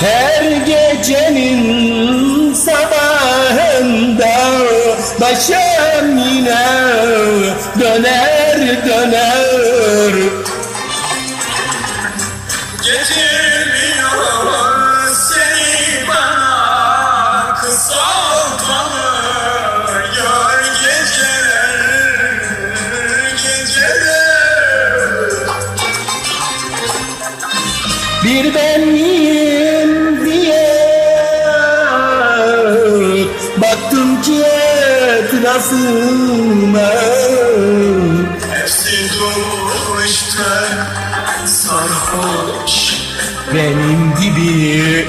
Her gecenin sabahında başım yine döner döner Bir ben miyim diye. Baktım ki etrafıma Hepsi doğuşta sarhoş. Benim gibi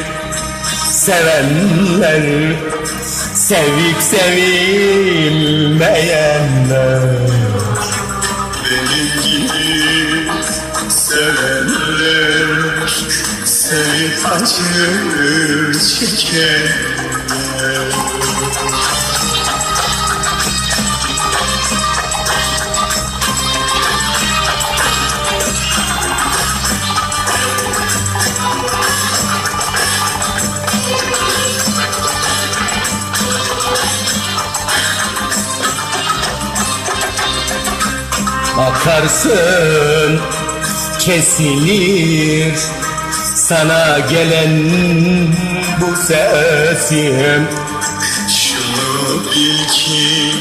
sevenler Sevik sevilmeyenler. Benim gibi sevenler Sevip acı çekenler Bakarsın kesilir sana gelen bu sesim. Şunu bil ki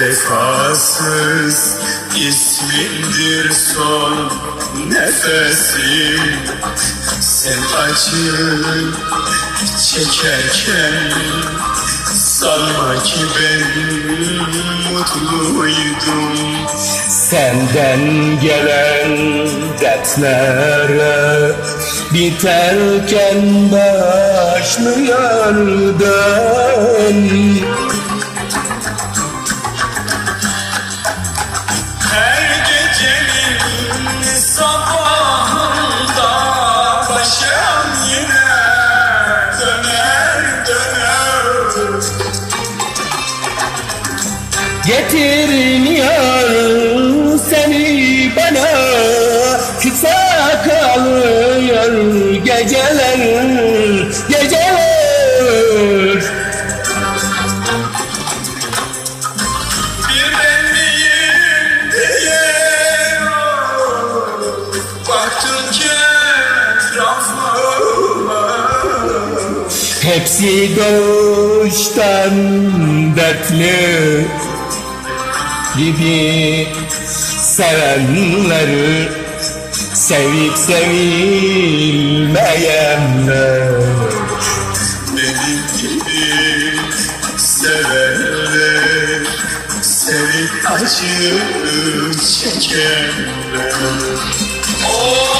vefasız ismindir son nefesim. Sen acı çekerken sanma ki ben mutluydum. Senden gelen dertlere biterken başlıyordun Her gecenin sabahında başım yine döner döner. Getirmiyor Hepsi doğuştan dertli. Gibi sevenler Sevip sevilmeyenler. Benim gibi sevenler Sevip acı çekenler. Oh